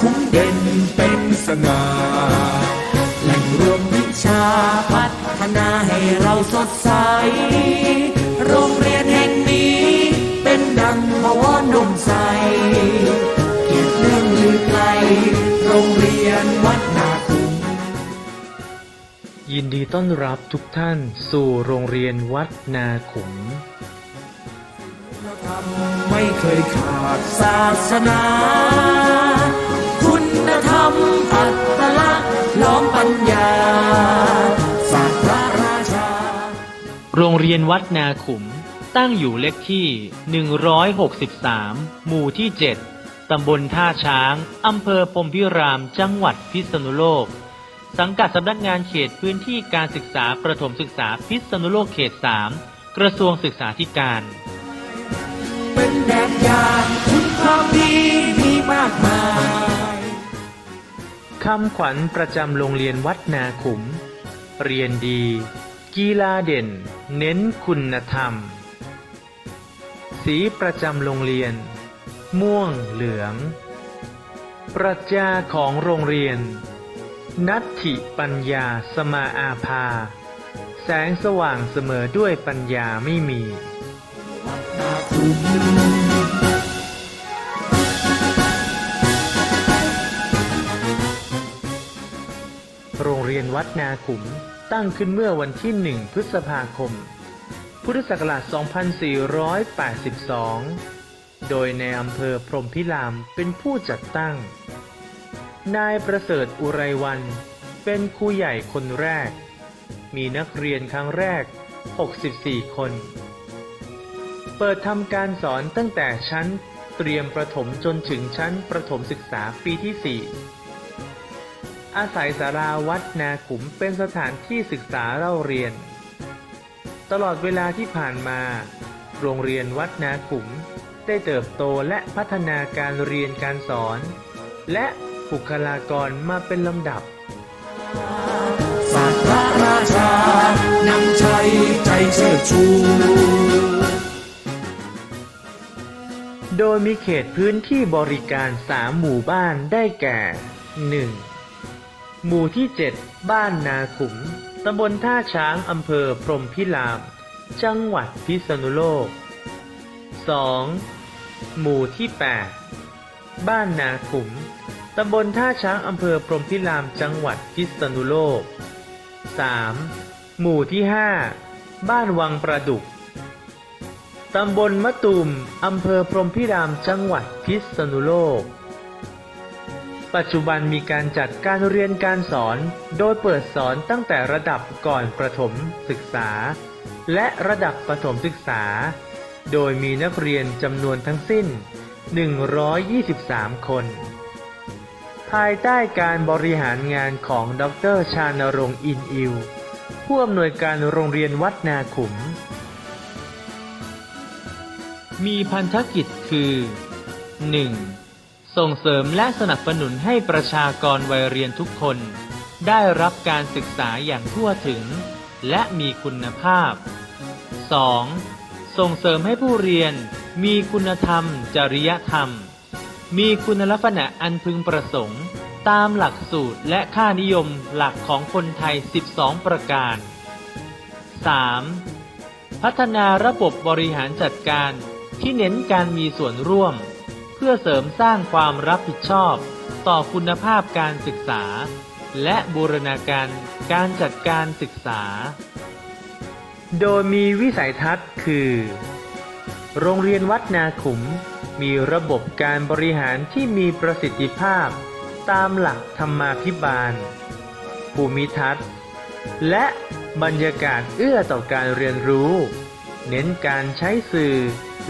คุ้มเด่นเป็นสง่าแหล่งรวมวิชาพัฒนาให้เราสดใส โรงเรียนแห่งนี้เป็นดังพวรนมใส เกียรติเรื่องลือไกลโรงเรียนวัดนาคุมยินดีต้อนรับทุกท่านสู่โรงเรียนวัดนาขุมธรรมไม่เคยขาดศาสนา คุณธรรมอัตลักษณ์ล้อมปัญญาศาสตร์พระราชา โรงเรียนวัดนาขุม ตั้งอยู่เลขที่ 163 หมู่ที่ 7 ตำบลท่าช้าง อำเภอพรหมพิราม จังหวัดพิษณุโลก สังกัดสำนักงานเขตพื้นที่การศึกษาประถมศึกษาพิษณุโลกเขต 3 กระทรวงศึกษาธิการ เป็นแบบอย่างคุณความดีมีมากมาย คำขวัญประจำโรงเรียนวัดนาขุม เรียนดี กีฬาเด่น เน้นคุณธรรม สีประจำโรงเรียน ม่วงเหลือง ปรัชญาของโรงเรียน นัตถิปัญญาสมาอาภา แสงสว่างเสมอด้วยปัญญาไม่มี รียนวัดนาขุม ตั้งขึ้นเมื่อวันที่ 1 พฤษภาคม พุทธศักราช 2482 โดยในอำเภอพรมพิรามเป็นผู้จัดตั้ง นายประเสริฐอุไรวัน เป็นครูใหญ่คนแรก มีนักเรียนครั้งแรก 64 คน เปิดทำการสอนตั้งแต่ชั้นเตรียมประถมจนถึงชั้นประถมศึกษาปีที่ 4 อาศัยสาราวัดนาขุมเป็นสถานที่ศึกษาเล่าเรียน ตลอดเวลาที่ผ่านมา โรงเรียนวัดนาขุม ได้เติบโตและพัฒนาการเรียนการสอน และบุคลากรมาเป็นลำดับศาสตร์พระราชานำชัยใจเชิดชู โดยมีเขตพื้นที่บริการสามหมู่บ้านได้แก่ 1. หมู่ที่ 7 บ้านนาขุม ตำบลท่าช้างอำเภอพรมพิราม จังหวัดพิษณุโลก 2. หมู่ที่ 8 บ้านนาขุม ตำบลท่าช้างอำเภอพรมพิราม จังหวัดพิษณุโลก 3. หมู่ที่ 5 บ้านวังประดุก ตำบลมะตูมอำเภอพรมพิราม จังหวัดพิษณุโลก ปัจจุบันมีการจัดการเรียนการสอน โดยเปิดสอนตั้งแต่ระดับก่อนประถมศึกษา และระดับประถมศึกษา โดยมีนักเรียนจำนวนทั้งสิ้น 123 คน ภายใต้การบริหารงานของดรชานรงค์อินอิวผู้อำนวยการโรงเรียนวัดนาขุม มีพันธกิจคือ 1. ส่งเสริมและสนับสนุนให้ประชากรวัยเรียนทุกคน ได้รับการศึกษาอย่างทั่วถึง และมีคุณภาพ 2. ส่งเสริมให้ผู้เรียนมีคุณธรรม จริยธรรม มีคุณลักษณะอันพึงประสงค์ ตามหลักสูตรและค่านิยมหลักของคนไทย 12 ประการ 3. พัฒนาระบบบริหารจัดการที่เน้นการมีส่วนร่วม เพื่อเสริมสร้างความรับผิดชอบ ต่อคุณภาพการศึกษา และบูรณาการการจัดการศึกษา โดยมีวิสัยทัศน์คือ โรงเรียนวัดนาขุม มีระบบการบริหารที่มีประสิทธิภาพ ตามหลักธรรมาภิบาล ภูมิทัศน์ และบรรยากาศเอื้อต่อการเรียนรู้ เน้นการใช้สื่อ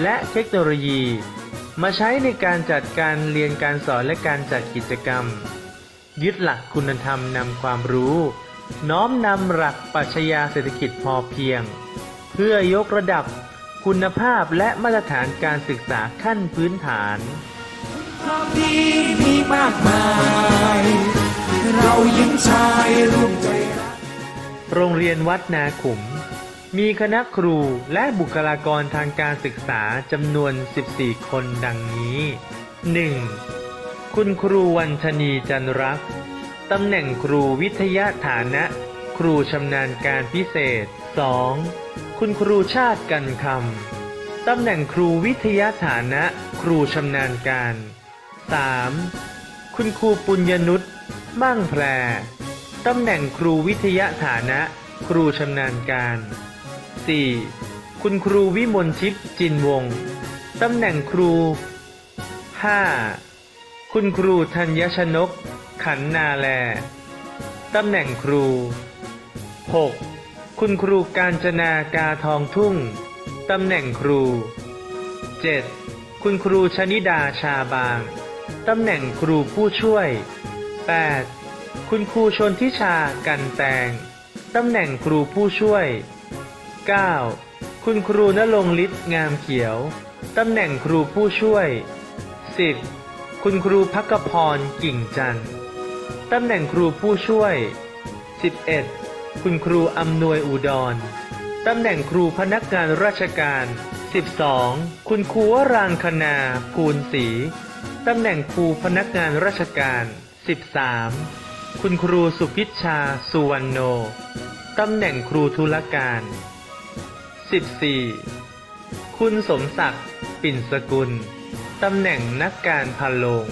และเทคโนโลยี มาใช้ในการจัดการเรียนการสอนและการจัดกิจกรรม ยึดหลักคุณธรรมนำความรู้ น้อมนำหลักปรัชญาเศรษฐกิจพอเพียง เพื่อยกระดับคุณภาพและมาตรฐานการศึกษาขั้นพื้นฐานความดีมีมากมาย เราหญิงชายร่วมใจรักโรงเรียนวัดนาขุม มีคณะครูและบุคลากรทางการศึกษาจำนวน 14 คนดังนี้ 1. คุณครูวันธนีจันรัก ตำแหน่งครูวิทยาฐานะ ครูชำนาญการพิเศษ 2. คุณครูชาติกันคำ ตำแหน่งครูวิทยาฐานะ ครูชำนาญการ 3. คุณครูปุญญนุชมั่งแพร ตำแหน่งครูวิทยาฐานะ ครูชำนาญการ 4. คุณครูวิมลชิปจินวงศ์ตำแหน่งครู 5. คุณครูธัญชนก ขันนาแล ตำแหน่งครู 6. คุณครูการจนากาทองทุ่ง ตำแหน่งครู 7. คุณครูชนิดาชาบาง ตำแหน่งครูผู้ช่วย 8. คุณครูชนทิชากันแตง ตำแหน่งครูผู้ช่วย 9. คุณครูณรงฤทธิ์งามเขียว ตำแหน่งครูผู้ช่วย 10. คุณครูพักพรกิ่งจันทร์ตำแหน่งครูผู้ช่วย 11. คุณครูอำนวยอุดร ตำแหน่งครูพนักงานราชการ 12. คุณครูวรางคณาภูลศรีตำแหน่งครูพนักงานราชการ 13. คุณครูสุพิชชา สุวรรณโน ตำแหน่งครูธุรการ 14. คุณสมศักดิ์ ปิ่นสกุล ตำแหน่งนักการพันโลง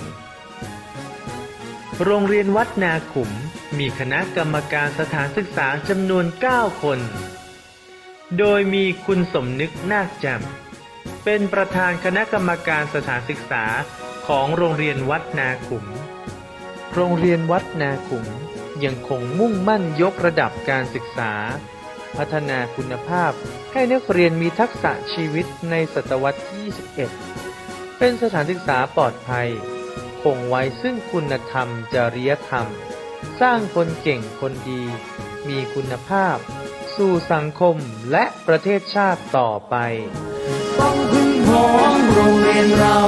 โรงเรียนวัดนาขุม มีคณะกรรมการสถานศึกษาจำนวน 9 คน โดยมีคุณสมนึกนาคแจ่มเป็นประธานคณะกรรมการสถานศึกษาของโรงเรียนวัดนาขุม โรงเรียนวัดนาขุมยังคงมุ่งมั่นยกระดับการศึกษา พัฒนาคุณภาพ ให้นักเรียนมีทักษะชีวิตในศตวรรษที่ 21 เป็นสถานศึกษาปลอดภัย คงไว้ซึ่งคุณธรรมจริยธรรม สร้างคนเก่งคนดี มีคุณภาพ สู่สังคมและประเทศชาติต่อไป ต้องพึ่งพองโรงเรียนเรา